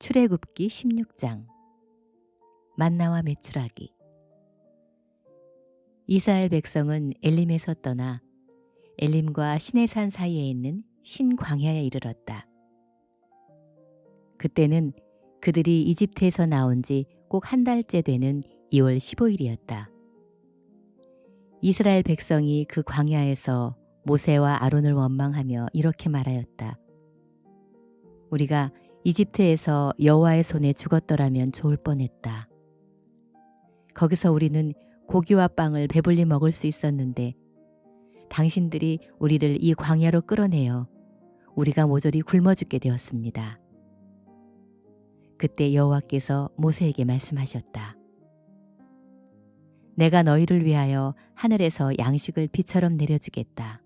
출애굽기 16장 만나와 메추라기 이스라엘 백성은 엘림에서 떠나 엘림과 시내산 사이에 있는 신광야에 이르렀다. 그때는 그들이 이집트에서 나온 지 꼭 한 달째 되는 2월 15일이었다. 이스라엘 백성이 그 광야에서 모세와 아론을 원망하며 이렇게 말하였다. 우리가 이집트에서 여호와의 손에 죽었더라면 좋을 뻔했다. 거기서 우리는 고기와 빵을 배불리 먹을 수 있었는데 당신들이 우리를 이 광야로 끌어내어 우리가 모조리 굶어 죽게 되었습니다. 그때 여호와께서 모세에게 말씀하셨다. 내가 너희를 위하여 하늘에서 양식을 비처럼 내려주겠다.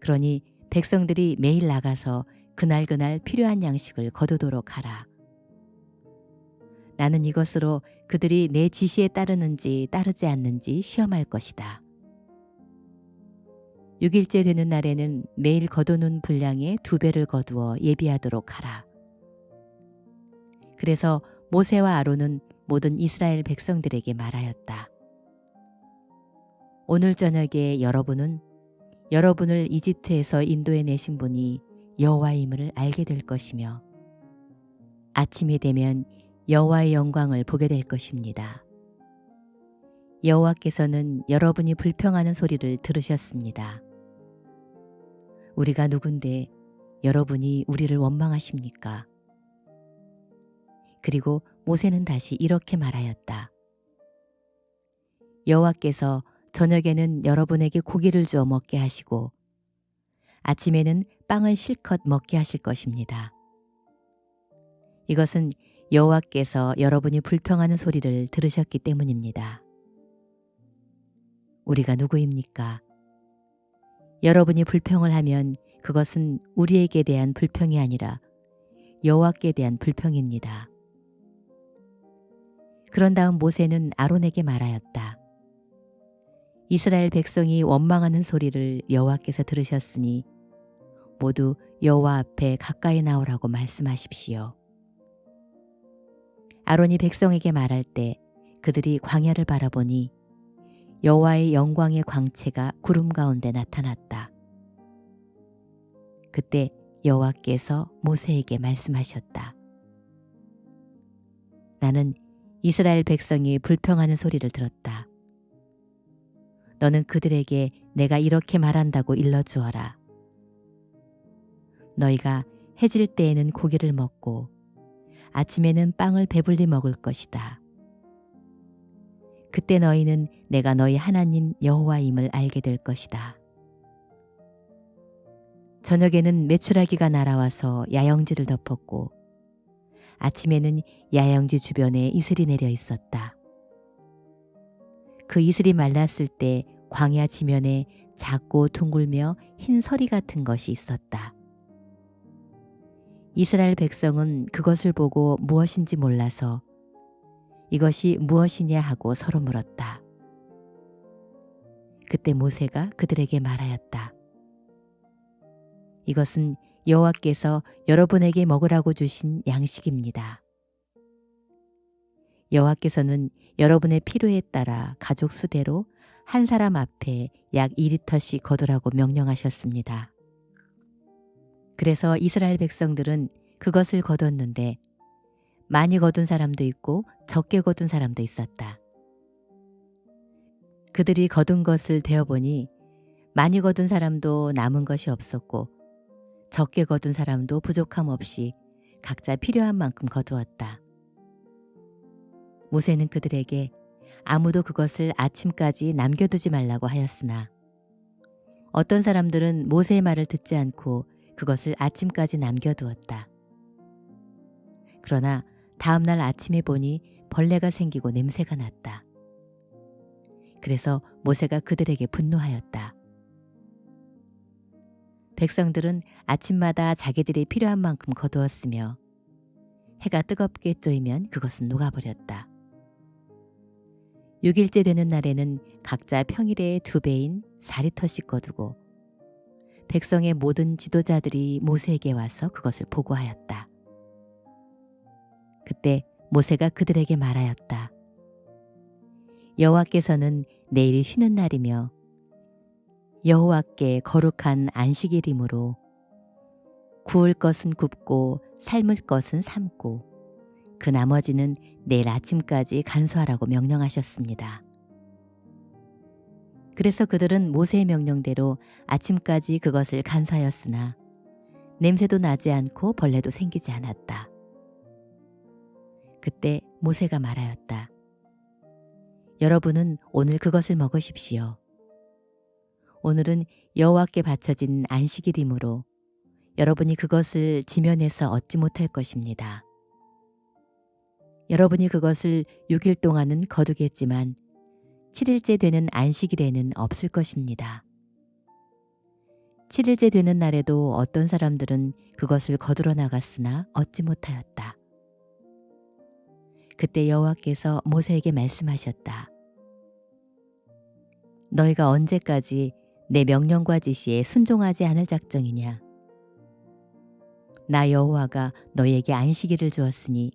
그러니 백성들이 매일 나가서 그날그날 필요한 양식을 거두도록 하라. 나는 이것으로 그들이 내 지시에 따르는지 따르지 않는지 시험할 것이다. 6일째 되는 날에는 매일 거두는 분량의 두 배를 거두어 예비하도록 하라. 그래서 모세와 아론은 모든 이스라엘 백성들에게 말하였다. 오늘 저녁에 여러분은 여러분을 이집트에서 인도해 내신 분이 여호와임을 알게 될 것이며 아침이 되면 여호와의 영광을 보게 될 것입니다. 여호와께서는 여러분이 불평하는 소리를 들으셨습니다. 우리가 누군데 여러분이 우리를 원망하십니까? 그리고 모세는 다시 이렇게 말하였다. 여호와께서 저녁에는 여러분에게 고기를 주어 먹게 하시고 아침에는 빵을 실컷 먹게 하실 것입니다. 이것은 여호와께서 여러분이 불평하는 소리를 들으셨기 때문입니다. 우리가 누구입니까? 여러분이 불평을 하면 그것은 우리에게 대한 불평이 아니라 여호와께 대한 불평입니다. 그런 다음 모세는 아론에게 말하였다. 이스라엘 백성이 원망하는 소리를 여호와께서 들으셨으니 모두 여호와 앞에 가까이 나오라고 말씀하십시오. 아론이 백성에게 말할 때 그들이 광야를 바라보니 여호와의 영광의 광채가 구름 가운데 나타났다. 그때 여호와께서 모세에게 말씀하셨다. 나는 이스라엘 백성이 불평하는 소리를 들었다. 너는 그들에게 내가 이렇게 말한다고 일러 주어라. 너희가 해질 때에는 고기를 먹고 아침에는 빵을 배불리 먹을 것이다. 그때 너희는 내가 너희 하나님 여호와임을 알게 될 것이다. 저녁에는 메추라기가 날아와서 야영지를 덮었고 아침에는 야영지 주변에 이슬이 내려 있었다. 그 이슬이 말랐을 때 광야 지면에 작고 둥글며 흰 서리 같은 것이 있었다. 이스라엘 백성은 그것을 보고 무엇인지 몰라서 이것이 무엇이냐 하고 서로 물었다. 그때 모세가 그들에게 말하였다. 이것은 여호와께서 여러분에게 먹으라고 주신 양식입니다. 여호와께서는 여러분의 필요에 따라 가족 수대로 한 사람 앞에 약 2리터씩 거두라고 명령하셨습니다. 그래서 이스라엘 백성들은 그것을 거뒀는데 많이 거둔 사람도 있고 적게 거둔 사람도 있었다. 그들이 거둔 것을 되어보니 많이 거둔 사람도 남은 것이 없었고 적게 거둔 사람도 부족함 없이 각자 필요한 만큼 거두었다. 모세는 그들에게 아무도 그것을 아침까지 남겨두지 말라고 하였으나 어떤 사람들은 모세의 말을 듣지 않고 그것을 아침까지 남겨두었다. 그러나 다음날 아침에 보니 벌레가 생기고 냄새가 났다. 그래서 모세가 그들에게 분노하였다. 백성들은 아침마다 자기들이 필요한 만큼 거두었으며 해가 뜨겁게 쪼이면 그것은 녹아버렸다. 6일째 되는 날에는 각자 평일의 두 배인 4리터씩 거두고 백성의 모든 지도자들이 모세에게 와서 그것을 보고하였다. 그때 모세가 그들에게 말하였다. 여호와께서는 내일이 쉬는 날이며 여호와께 거룩한 안식일이므로 구울 것은 굽고 삶을 것은 삶고 그 나머지는 내일 아침까지 간수하라고 명령하셨습니다. 그래서 그들은 모세의 명령대로 아침까지 그것을 간수하였으나 냄새도 나지 않고 벌레도 생기지 않았다. 그때 모세가 말하였다. 여러분은 오늘 그것을 먹으십시오. 오늘은 여호와께 바쳐진 안식일이므로 여러분이 그것을 지면에서 얻지 못할 것입니다. 여러분이 그것을 6일 동안은 거두겠지만 7일째 되는 안식일에는 없을 것입니다. 7일째 되는 날에도 어떤 사람들은 그것을 거두러 나갔으나 얻지 못하였다. 그때 여호와께서 모세에게 말씀하셨다. 너희가 언제까지 내 명령과 지시에 순종하지 않을 작정이냐? 나 여호와가 너희에게 안식일을 주었으니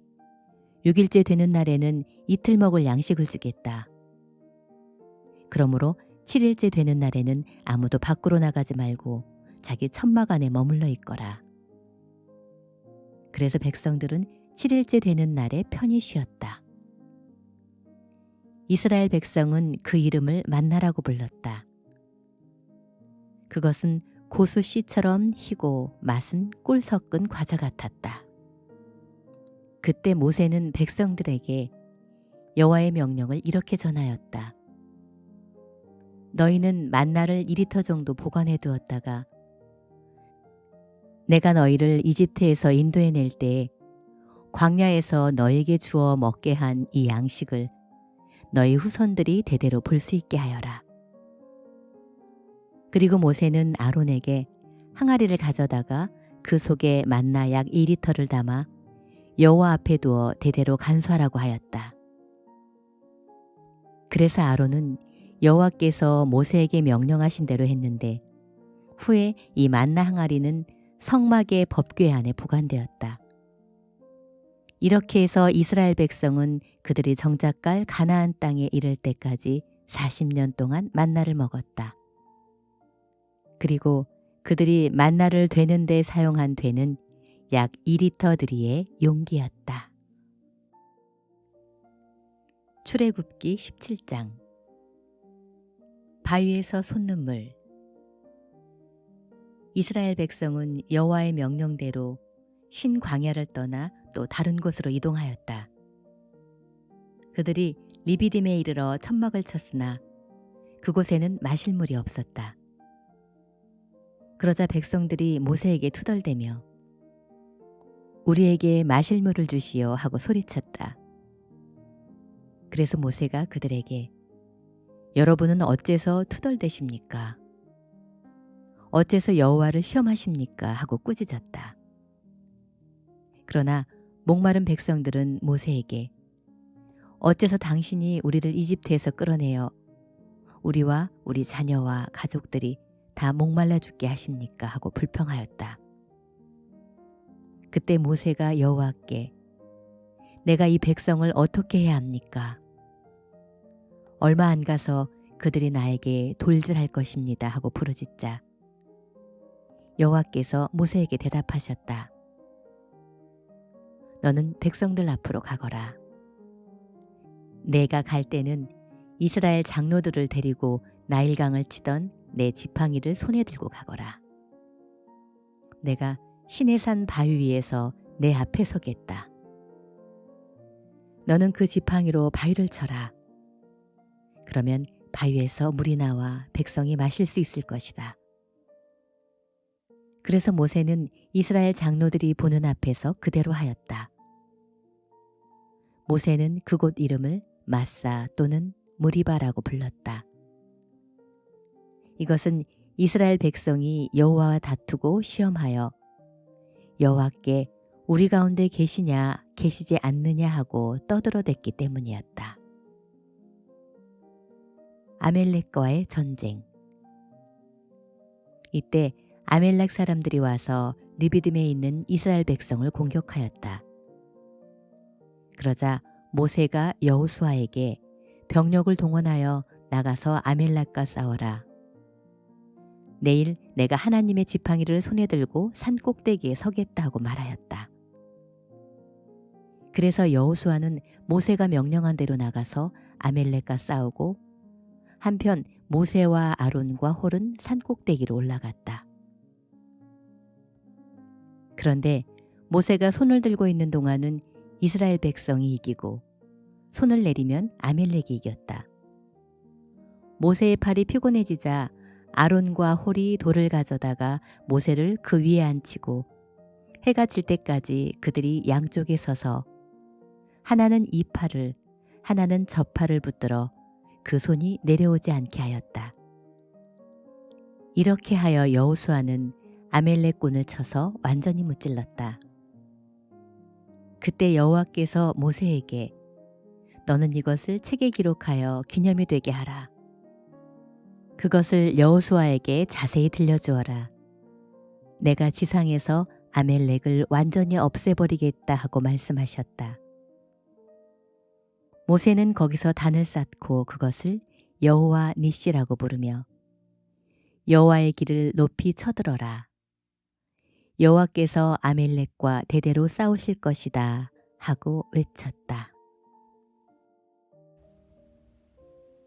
6일째 되는 날에는 이틀 먹을 양식을 주겠다. 그러므로 7일째 되는 날에는 아무도 밖으로 나가지 말고 자기 천막 안에 머물러 있거라. 그래서 백성들은 7일째 되는 날에 편히 쉬었다. 이스라엘 백성은 그 이름을 만나라고 불렀다. 그것은 고수 씨처럼 희고 맛은 꿀 섞은 과자 같았다. 그때 모세는 백성들에게 여호와의 명령을 이렇게 전하였다. 너희는 만나를 2리터 정도 보관해 두었다가 내가 너희를 이집트에서 인도해 낼때 광야에서 너에게 주어 먹게 한 이 양식을 너희 후손들이 대대로 볼 수 있게 하여라. 그리고 모세는 아론에게 항아리를 가져다가 그 속에 만나 약 2리터를 담아 여호와 앞에 두어 대대로 간수하라고 하였다. 그래서 아론은 여호와께서 모세에게 명령하신 대로 했는데 후에 이 만나 항아리는 성막의 법궤 안에 보관되었다. 이렇게 해서 이스라엘 백성은 그들이 정작 갈 가나안 땅에 이를 때까지 40년 동안 만나를 먹었다. 그리고 그들이 만나를 되는데 사용한 되는 약 2리터 들이의 용기였다. 출애굽기 17장 바위에서 솟는물 이스라엘 백성은 여호와의 명령대로 신 광야를 떠나 또 다른 곳으로 이동하였다. 그들이 리비딤에 이르러 천막을 쳤으나 그곳에는 마실 물이 없었다. 그러자 백성들이 모세에게 투덜대며 우리에게 마실 물을 주시오 하고 소리쳤다. 그래서 모세가 그들에게 여러분은 어째서 투덜대십니까? 어째서 여호와를 시험하십니까? 하고 꾸짖었다. 그러나 목마른 백성들은 모세에게 어째서 당신이 우리를 이집트에서 끌어내어 우리와 우리 자녀와 가족들이 다 목말라 죽게 하십니까? 하고 불평하였다. 그때 모세가 여호와께 내가 이 백성을 어떻게 해야 합니까? 얼마 안 가서 그들이 나에게 돌질할 것입니다 하고 부르짖자 여호와께서 모세에게 대답하셨다. 너는 백성들 앞으로 가거라. 내가 갈 때는 이스라엘 장로들을 데리고 나일강을 치던 내 지팡이를 손에 들고 가거라. 내가 시내산 바위 위에서 내 앞에 서겠다. 너는 그 지팡이로 바위를 쳐라. 그러면 바위에서 물이 나와 백성이 마실 수 있을 것이다. 그래서 모세는 이스라엘 장로들이 보는 앞에서 그대로 하였다. 모세는 그곳 이름을 마사 또는 무리바라고 불렀다. 이것은 이스라엘 백성이 여호와와 다투고 시험하여 여호와께 우리 가운데 계시냐 계시지 않느냐 하고 떠들어댔기 때문이었다. 아멜렉과의 전쟁 이때 아멜렉 사람들이 와서 리비듬에 있는 이스라엘 백성을 공격하였다. 그러자 모세가 여호수아에게 병력을 동원하여 나가서 아멜렉과 싸워라. 내일 내가 하나님의 지팡이를 손에 들고 산 꼭대기에 서겠다 하고 말하였다. 그래서 여호수아는 모세가 명령한 대로 나가서 아멜렉과 싸우고 한편 모세와 아론과 홀은 산 꼭대기로 올라갔다. 그런데 모세가 손을 들고 있는 동안은 이스라엘 백성이 이기고 손을 내리면 아멜렉이 이겼다. 모세의 팔이 피곤해지자 아론과 홀이 돌을 가져다가 모세를 그 위에 앉히고 해가 질 때까지 그들이 양쪽에 서서 하나는 이 팔을 하나는 저 팔을 붙들어 그 손이 내려오지 않게 하였다. 이렇게 하여 여호수아는 아멜렉군을 쳐서 완전히 무찔렀다. 그때 여호와께서 모세에게 너는 이것을 책에 기록하여 기념이 되게 하라. 그것을 여호수아에게 자세히 들려주어라. 내가 지상에서 아멜렉을 완전히 없애버리겠다 하고 말씀하셨다. 모세는 거기서 단을 쌓고 그것을 여호와 니시라고 부르며 여호와의 길을 높이 쳐들어라. 여호와께서 아멜렉과 대대로 싸우실 것이다 하고 외쳤다.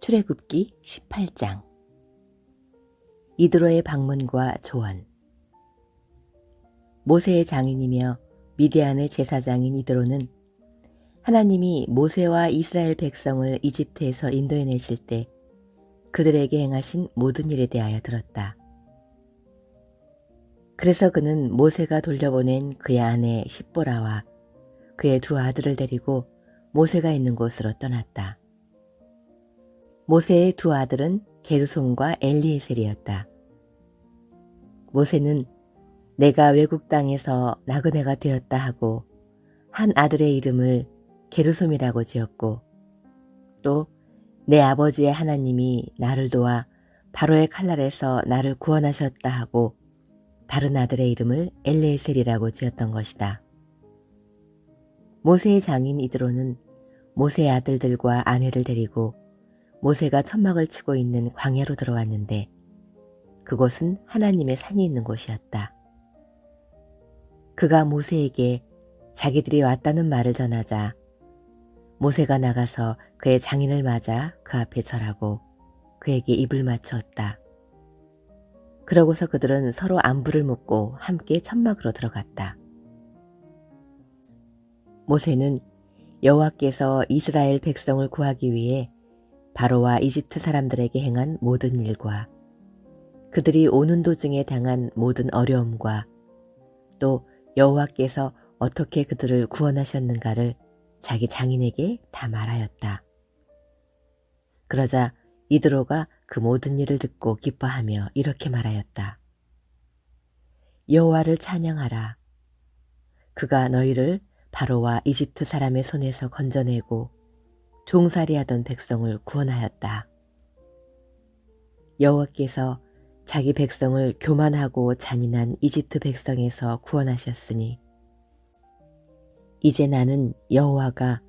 출애굽기 18장 이드로의 방문과 조언 모세의 장인이며 미디안의 제사장인 이드로는 하나님이 모세와 이스라엘 백성을 이집트에서 인도해내실 때 그들에게 행하신 모든 일에 대하여 들었다. 그래서 그는 모세가 돌려보낸 그의 아내 십보라와 그의 두 아들을 데리고 모세가 있는 곳으로 떠났다. 모세의 두 아들은 게르솜과 엘리에셀이었다. 모세는 내가 외국 땅에서 나그네가 되었다 하고 한 아들의 이름을 게르솜이라고 지었고 또 내 아버지의 하나님이 나를 도와 바로의 칼날에서 나를 구원하셨다 하고 다른 아들의 이름을 엘레셀이라고 지었던 것이다. 모세의 장인 이드로는 모세의 아들들과 아내를 데리고 모세가 천막을 치고 있는 광야로 들어왔는데 그곳은 하나님의 산이 있는 곳이었다. 그가 모세에게 자기들이 왔다는 말을 전하자 모세가 나가서 그의 장인을 맞아 그 앞에 절하고 그에게 입을 맞추었다. 그러고서 그들은 서로 안부를 묻고 함께 천막으로 들어갔다. 모세는 여호와께서 이스라엘 백성을 구하기 위해 바로와 이집트 사람들에게 행한 모든 일과 그들이 오는 도중에 당한 모든 어려움과 또 여호와께서 어떻게 그들을 구원하셨는가를 자기 장인에게 다 말하였다. 그러자 이드로가 그 모든 일을 듣고 기뻐하며 이렇게 말하였다. 여호와를 찬양하라. 그가 너희를 바로와 이집트 사람의 손에서 건져내고 종살이하던 백성을 구원하였다. 여호와께서 자기 백성을 교만하고 잔인한 이집트 백성에서 구원하셨으니 이제 나는 여호와가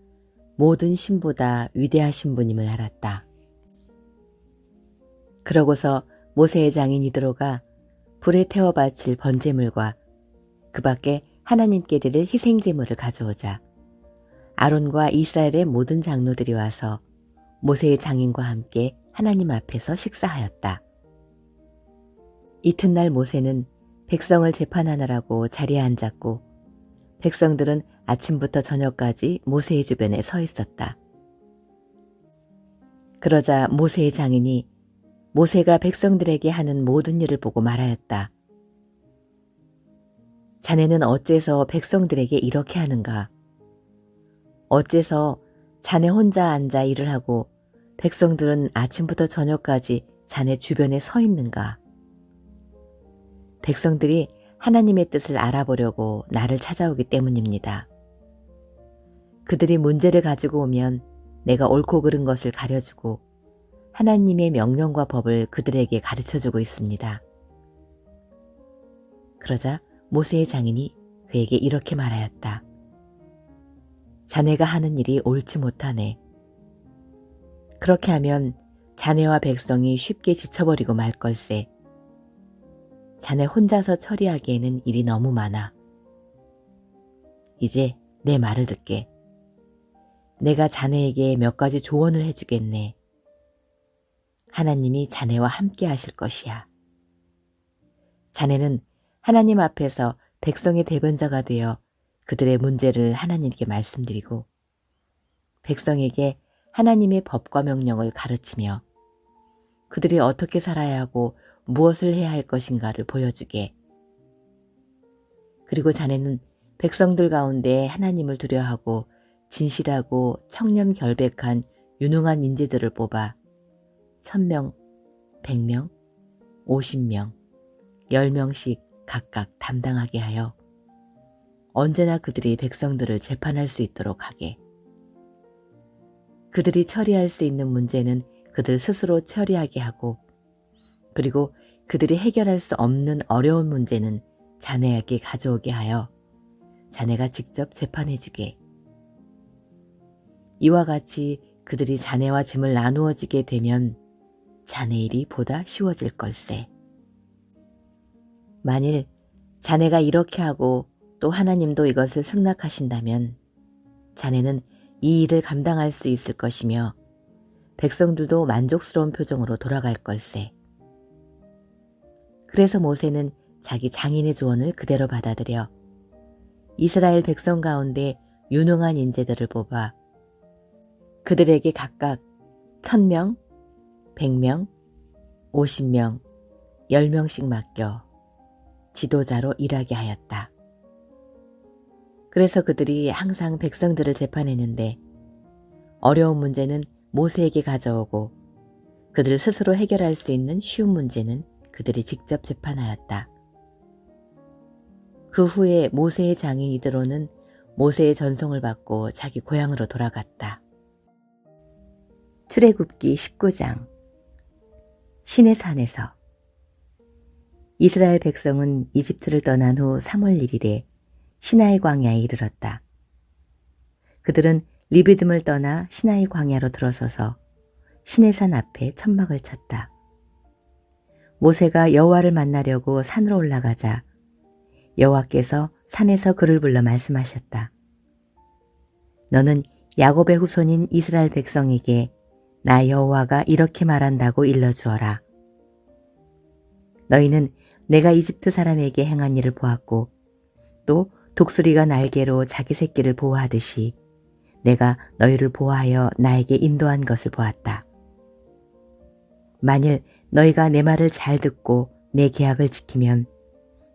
모든 신보다 위대하신 분임을 알았다. 그러고서 모세의 장인 이드로가 불에 태워 바칠 번제물과 그 밖에 하나님께 드릴 희생제물을 가져오자 아론과 이스라엘의 모든 장로들이 와서 모세의 장인과 함께 하나님 앞에서 식사하였다. 이튿날 모세는 백성을 재판하느라고 자리에 앉았고 백성들은 아침부터 저녁까지 모세의 주변에 서 있었다. 그러자 모세의 장인이 모세가 백성들에게 하는 모든 일을 보고 말하였다. 자네는 어째서 백성들에게 이렇게 하는가? 어째서 자네 혼자 앉아 일을 하고 백성들은 아침부터 저녁까지 자네 주변에 서 있는가? 백성들이 하나님의 뜻을 알아보려고 나를 찾아오기 때문입니다. 그들이 문제를 가지고 오면 내가 옳고 그른 것을 가려주고 하나님의 명령과 법을 그들에게 가르쳐 주고 있습니다. 그러자 모세의 장인이 그에게 이렇게 말하였다. 자네가 하는 일이 옳지 못하네. 그렇게 하면 자네와 백성이 쉽게 지쳐버리고 말 걸세. 자네 혼자서 처리하기에는 일이 너무 많아. 이제 내 말을 듣게. 내가 자네에게 몇 가지 조언을 해주겠네. 하나님이 자네와 함께 하실 것이야. 자네는 하나님 앞에서 백성의 대변자가 되어 그들의 문제를 하나님께 말씀드리고 백성에게 하나님의 법과 명령을 가르치며 그들이 어떻게 살아야 하고 무엇을 해야 할 것인가를 보여주게. 그리고 자네는 백성들 가운데 하나님을 두려하고 진실하고 청렴 결백한 유능한 인재들을 뽑아 천명, 백명, 오십명, 열명씩 각각 담당하게 하여 언제나 그들이 백성들을 재판할 수 있도록 하게. 그들이 처리할 수 있는 문제는 그들 스스로 처리하게 하고 그리고 그들이 해결할 수 없는 어려운 문제는 자네에게 가져오게 하여 자네가 직접 재판해주게. 이와 같이 그들이 자네와 짐을 나누어지게 되면 자네 일이 보다 쉬워질 걸세. 만일 자네가 이렇게 하고 또 하나님도 이것을 승낙하신다면 자네는 이 일을 감당할 수 있을 것이며 백성들도 만족스러운 표정으로 돌아갈 걸세. 그래서 모세는 자기 장인의 조언을 그대로 받아들여 이스라엘 백성 가운데 유능한 인재들을 뽑아 그들에게 각각 천명, 백명, 오십명, 열명씩 맡겨 지도자로 일하게 하였다. 그래서 그들이 항상 백성들을 재판했는데 어려운 문제는 모세에게 가져오고 그들 스스로 해결할 수 있는 쉬운 문제는 그들이 직접 재판하였다. 그 후에 모세의 장인 이드로는 모세의 전송을 받고 자기 고향으로 돌아갔다. 출애굽기 19장 신의 산에서 이스라엘 백성은 이집트를 떠난 후 3월 1일에 시나이 광야에 이르렀다. 그들은 리비듬을 떠나 시나이 광야로 들어서서 신의 산 앞에 천막을 쳤다. 모세가 여호와를 만나려고 산으로 올라가자 여호와께서 산에서 그를 불러 말씀하셨다. 너는 야곱의 후손인 이스라엘 백성에게 나 여호와가 이렇게 말한다고 일러주어라. 너희는 내가 이집트 사람에게 행한 일을 보았고 또 독수리가 날개로 자기 새끼를 보호하듯이 내가 너희를 보호하여 나에게 인도한 것을 보았다. 만일 너희가 내 말을 잘 듣고 내 계약을 지키면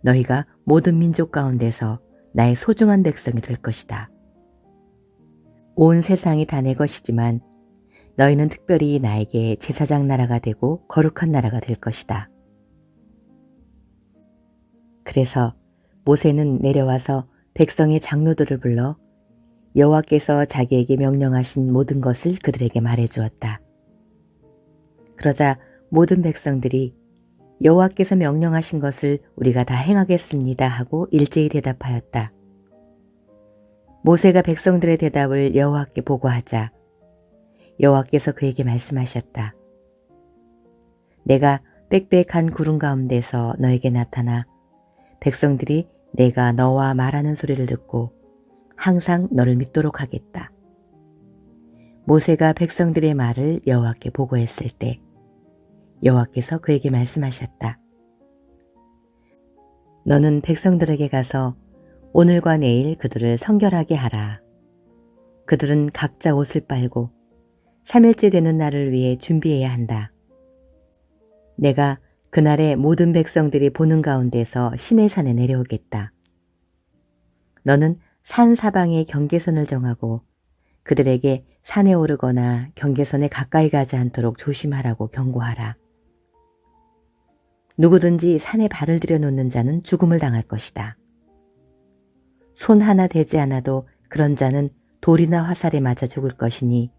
너희가 모든 민족 가운데서 나의 소중한 백성이 될 것이다. 온 세상이 다 내 것이지만 너희는 특별히 나에게 제사장 나라가 되고 거룩한 나라가 될 것이다. 그래서 모세는 내려와서 백성의 장로들을 불러 여호와께서 자기에게 명령하신 모든 것을 그들에게 말해 주었다. 그러자 모든 백성들이 여호와께서 명령하신 것을 우리가 다 행하겠습니다 하고 일제히 대답하였다. 모세가 백성들의 대답을 여호와께 보고하자 여호와께서 그에게 말씀하셨다. 내가 빽빽한 구름 가운데서 너에게 나타나 백성들이 내가 너와 말하는 소리를 듣고 항상 너를 믿도록 하겠다. 모세가 백성들의 말을 여호와께 보고했을 때 여호와께서 그에게 말씀하셨다. 너는 백성들에게 가서 오늘과 내일 그들을 성결하게 하라. 그들은 각자 옷을 빨고 3일째 되는 날을 위해 준비해야 한다. 내가 그날에 모든 백성들이 보는 가운데서 시내 산에 내려오겠다. 너는 산 사방의 경계선을 정하고 그들에게 산에 오르거나 경계선에 가까이 가지 않도록 조심하라고 경고하라. 누구든지 산에 발을 들여놓는 자는 죽음을 당할 것이다. 손 하나 대지 않아도 그런 자는 돌이나 화살에 맞아 죽을 것이니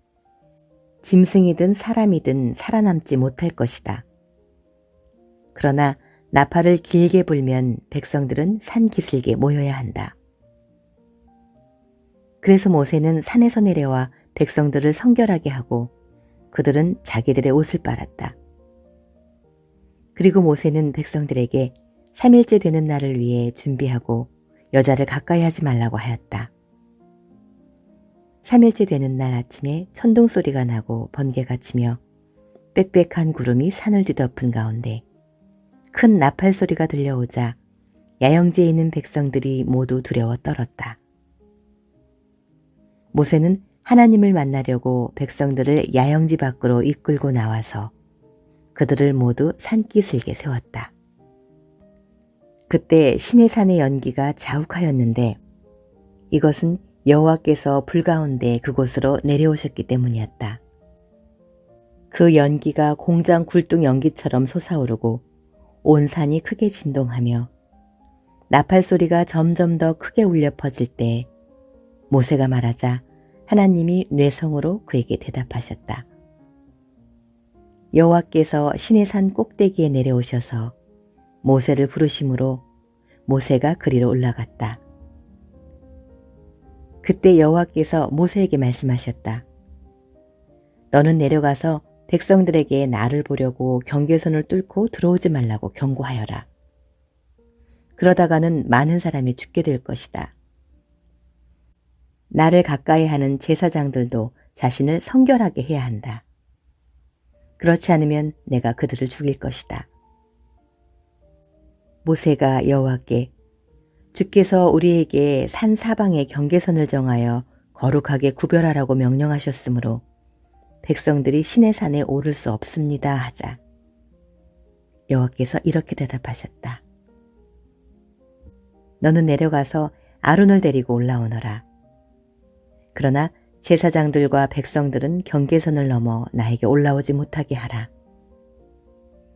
짐승이든 사람이든 살아남지 못할 것이다. 그러나 나팔을 길게 불면 백성들은 산 기슭에 모여야 한다. 그래서 모세는 산에서 내려와 백성들을 성결하게 하고 그들은 자기들의 옷을 빨았다. 그리고 모세는 백성들에게 3일째 되는 날을 위해 준비하고 여자를 가까이 하지 말라고 하였다. 3일째 되는 날 아침에 천둥 소리가 나고 번개가 치며 빽빽한 구름이 산을 뒤덮은 가운데 큰 나팔 소리가 들려오자 야영지에 있는 백성들이 모두 두려워 떨었다. 모세는 하나님을 만나려고 백성들을 야영지 밖으로 이끌고 나와서 그들을 모두 산기슭에 세웠다. 그때 신의 산의 연기가 자욱하였는데 이것은 여호와께서 불 가운데 그곳으로 내려오셨기 때문이었다. 그 연기가 공장 굴뚝 연기처럼 솟아오르고 온 산이 크게 진동하며 나팔 소리가 점점 더 크게 울려 퍼질 때 모세가 말하자 하나님이 뇌성으로 그에게 대답하셨다. 여호와께서 신의 산 꼭대기에 내려오셔서 모세를 부르심으로 모세가 그리로 올라갔다. 그때 여호와께서 모세에게 말씀하셨다. 너는 내려가서 백성들에게 나를 보려고 경계선을 뚫고 들어오지 말라고 경고하여라. 그러다가는 많은 사람이 죽게 될 것이다. 나를 가까이 하는 제사장들도 자신을 성결하게 해야 한다. 그렇지 않으면 내가 그들을 죽일 것이다. 모세가 여호와께 주께서 우리에게 산 사방의 경계선을 정하여 거룩하게 구별하라고 명령하셨으므로 백성들이 신의 산에 오를 수 없습니다 하자. 여호와께서 이렇게 대답하셨다. 너는 내려가서 아론을 데리고 올라오너라. 그러나 제사장들과 백성들은 경계선을 넘어 나에게 올라오지 못하게 하라.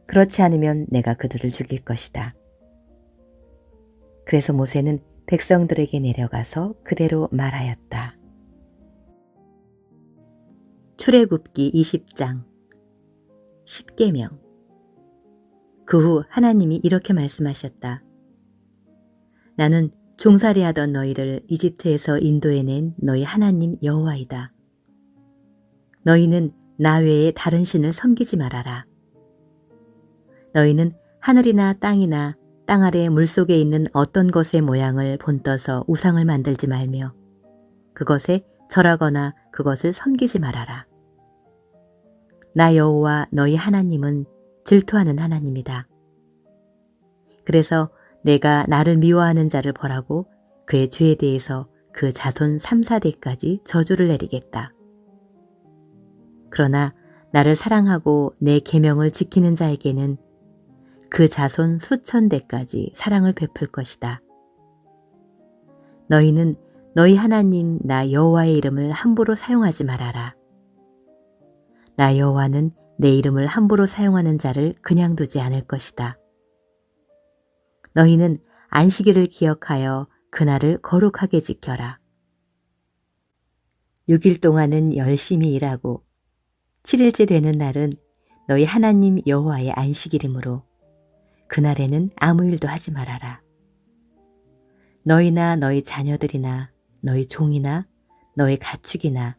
그렇지 않으면 내가 그들을 죽일 것이다. 그래서 모세는 백성들에게 내려가서 그대로 말하였다. 출애굽기 20장 10계명 그 후 하나님이 이렇게 말씀하셨다. 나는 종살이하던 너희를 이집트에서 인도해낸 너희 하나님 여호와이다. 너희는 나 외에 다른 신을 섬기지 말아라. 너희는 하늘이나 땅이나 땅 아래 물속에 있는 어떤 것의 모양을 본떠서 우상을 만들지 말며 그것에 절하거나 그것을 섬기지 말아라. 나 여호와 너희 하나님은 질투하는 하나님이다. 그래서 내가 나를 미워하는 자를 벌하고 그의 죄에 대해서 그 자손 3, 4대까지 저주를 내리겠다. 그러나 나를 사랑하고 내 계명을 지키는 자에게는 그 자손 수천 대까지 사랑을 베풀 것이다. 너희는 너희 하나님 나 여호와의 이름을 함부로 사용하지 말아라. 나 여호와는 내 이름을 함부로 사용하는 자를 그냥 두지 않을 것이다. 너희는 안식일을 기억하여 그날을 거룩하게 지켜라. 6일 동안은 열심히 일하고 7일째 되는 날은 너희 하나님 여호와의 안식일이므로 그날에는 아무 일도 하지 말아라. 너희나 너희 자녀들이나 너희 종이나 너희 가축이나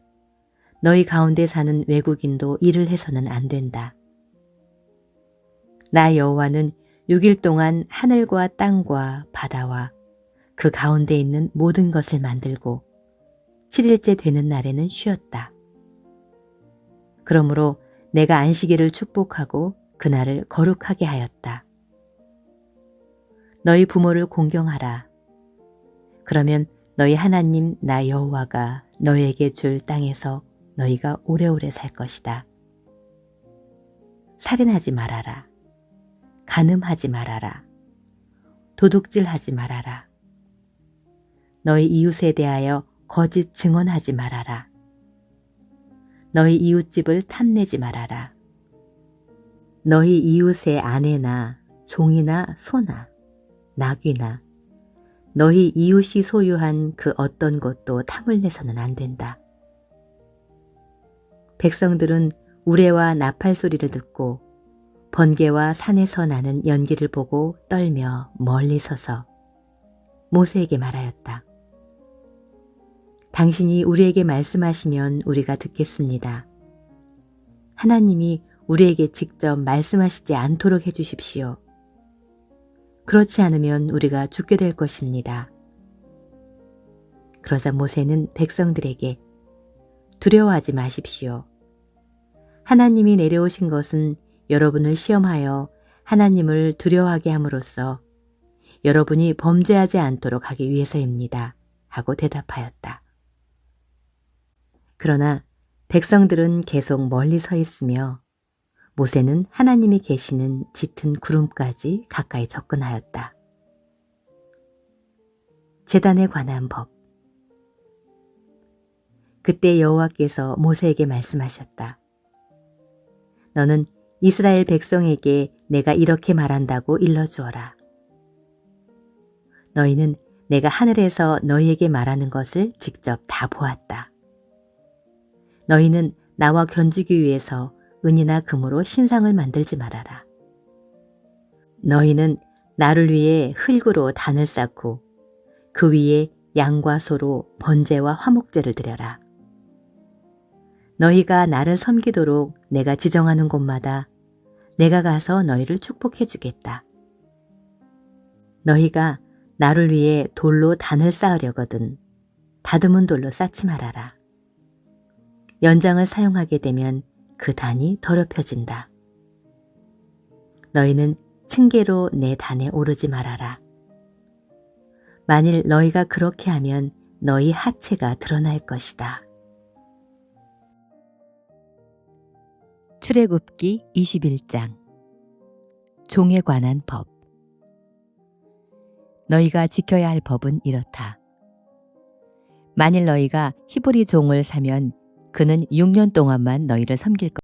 너희 가운데 사는 외국인도 일을 해서는 안 된다. 나 여호와는 6일 동안 하늘과 땅과 바다와 그 가운데 있는 모든 것을 만들고 7일째 되는 날에는 쉬었다. 그러므로 내가 안식일을 축복하고 그날을 거룩하게 하였다. 너희 부모를 공경하라. 그러면 너희 하나님 나 여호와가 너희에게 줄 땅에서 너희가 오래오래 살 것이다. 살인하지 말아라. 간음하지 말아라. 도둑질하지 말아라. 너희 이웃에 대하여 거짓 증언하지 말아라. 너희 이웃집을 탐내지 말아라. 너희 이웃의 아내나 종이나 소나 낙이나 너희 이웃이 소유한 그 어떤 것도 탐을 내서는 안 된다. 백성들은 우레와 나팔 소리를 듣고 번개와 산에서 나는 연기를 보고 떨며 멀리 서서 모세에게 말하였다. 당신이 우리에게 말씀하시면 우리가 듣겠습니다. 하나님이 우리에게 직접 말씀하시지 않도록 해주십시오. 그렇지 않으면 우리가 죽게 될 것입니다. 그러자 모세는 백성들에게 두려워하지 마십시오. 하나님이 내려오신 것은 여러분을 시험하여 하나님을 두려워하게 함으로써 여러분이 범죄하지 않도록 하기 위해서입니다. 하고 대답하였다. 그러나 백성들은 계속 멀리 서 있으며 모세는 하나님이 계시는 짙은 구름까지 가까이 접근하였다. 재단에 관한 법. 그때 여호와께서 모세에게 말씀하셨다. 너는 이스라엘 백성에게 내가 이렇게 말한다고 일러주어라. 너희는 내가 하늘에서 너희에게 말하는 것을 직접 다 보았다. 너희는 나와 견주기 위해서 은이나 금으로 신상을 만들지 말아라. 너희는 나를 위해 흙으로 단을 쌓고 그 위에 양과 소로 번제와 화목제를 드려라. 너희가 나를 섬기도록 내가 지정하는 곳마다 내가 가서 너희를 축복해 주겠다. 너희가 나를 위해 돌로 단을 쌓으려거든 다듬은 돌로 쌓지 말아라. 연장을 사용하게 되면 그 단이 더럽혀진다. 너희는 층계로 내 단에 오르지 말아라. 만일 너희가 그렇게 하면 너희 하체가 드러날 것이다. 출애굽기 21장 종에 관한 법 너희가 지켜야 할 법은 이렇다. 만일 너희가 히브리 종을 사면 그는 6년 동안만 너희를 섬길 것